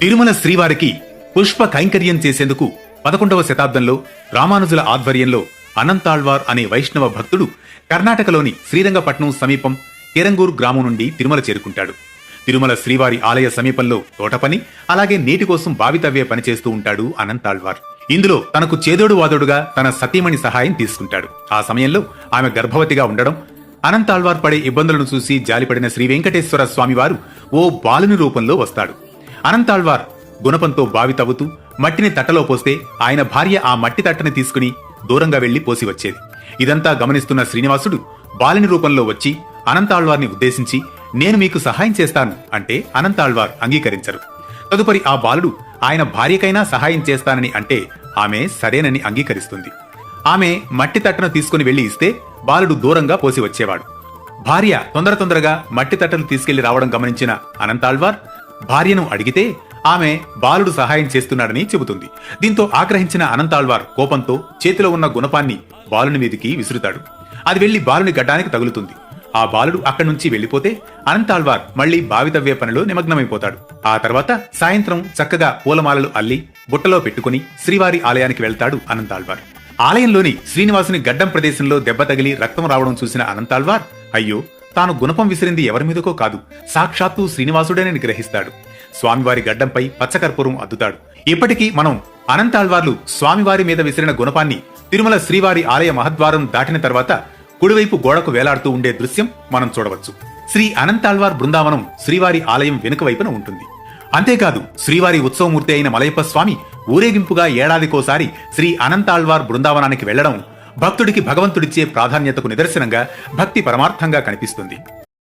తిరుమల శ్రీవారికి పుష్ప కైంకర్యం చేసేందుకు పదకొండవ శతాబ్దంలో రామానుజుల ఆధ్వర్యంలో అనంతాళ్వార్ అనే వైష్ణవ భక్తుడు కర్ణాటకలోని శ్రీరంగపట్నం సమీపం కిరంగూర్ గ్రామం నుండి తిరుమల చేరుకుంటాడు. తిరుమల శ్రీవారి ఆలయ సమీపంలో తోటపని అలాగే నీటి కోసం బావితవ్వే పనిచేస్తూ ఉంటాడు అనంతాళ్వార్. ఇందులో తనకు చేదోడు వాదోడుగా తన సతీమణి సహాయం తీసుకుంటాడు. ఆ సమయంలో ఆమె గర్భవతిగా ఉండడం అనంతాళ్వార్ పడే ఇబ్బందులను చూసి జాలిపడిన శ్రీ వెంకటేశ్వర స్వామివారు ఓ బాలుని రూపంలో వస్తాడు. అనంతాళ్వార్ గుణపంతో బావి తవ్వుతూ మట్టిని తట్టలో పోస్తే ఆయన భార్య ఆ మట్టి తట్టని తీసుకుని దూరంగా వెళ్ళి పోసి వచ్చేది. ఇదంతా గమనిస్తున్న శ్రీనివాసుడు బాలుని రూపంలో వచ్చి అనంతాళ్వార్ని ఉద్దేశించి నేను మీకు సహాయం చేస్తాను అంటే అనంతాళ్వార్ అంగీకరించరు. తదుపరి ఆ బాలుడు ఆయన భార్యకైనా సహాయం చేస్తానని అంటే ఆమె సరేనని అంగీకరిస్తుంది. ఆమె మట్టి తట్టను తీసుకుని వెళ్ళి ఇస్తే బాలుడు దూరంగా పోసి వచ్చేవాడు. భార్య తొందర తొందరగా మట్టి తట్టలు తీసుకెళ్ళి రావడం గమనించిన అనంతాళ్వార్ భార్యను అడిగితే ఆమె బాలుడు సహాయం చేస్తున్నాడని చెబుతుంది. దీంతో ఆగ్రహించిన అనంతాళ్వార్ కోపంతో చేతిలో ఉన్న గుణపాన్ని బాలుని మీదికి విసురుతాడు. అది వెళ్ళి బాలుని గడ్డానికి తగులుతుంది. ఆ బాలుడు అక్కడి నుంచి వెళ్ళిపోతే అనంతాళ్వార్ మళ్ళీ బావి పనిలో నిమగ్నమైపోతాడు. ఆ తర్వాత సాయంత్రం చక్కగా పూలమాలలు అల్లి బుట్టలో పెట్టుకుని శ్రీవారి ఆలయానికి వెళ్తాడు అనంతాళ్వార్. ఆలయంలోని శ్రీనివాసుని గడ్డం ప్రదేశంలో దెబ్బ తగిలి రక్తం రావడం చూసిన అనంతాళ్వార్ అయ్యో తాను గుణపం విసిరింది ఎవరి మీదకో కాదు. సాక్షాత్తు శ్రీనివాసుడేనని గ్రహిస్తాడు స్వామివారి గడ్డంపై పచ్చకర్పూరం అద్దుతాడు. ఇప్పటికీ మనం అనంతాళ్వార్లు స్వామివారి మీద విసిరిన గుణపాన్ని తిరుమల శ్రీవారి ఆలయ మహద్వారం దాటిన తర్వాత కుడివైపు గోడకు వేలాడుతూ ఉండే దృశ్యం మనం చూడవచ్చు. శ్రీ అనంతాళ్వార్ బృందావనం శ్రీవారి ఆలయం వెనుక వైపున ఉంటుంది. అంతేకాదు శ్రీవారి ఉత్సవమూర్తి అయిన మలయప్ప స్వామి ఊరేగింపుగా ఏడాదికోసారి శ్రీ అనంతాళ్వార్ బృందావనానికి వెళ్ళడం భక్తుడికి భగవంతుడిచ్చే ప్రాధాన్యతకు నిదర్శనంగా భక్తి పరమార్థంగా కనిపిస్తుంది.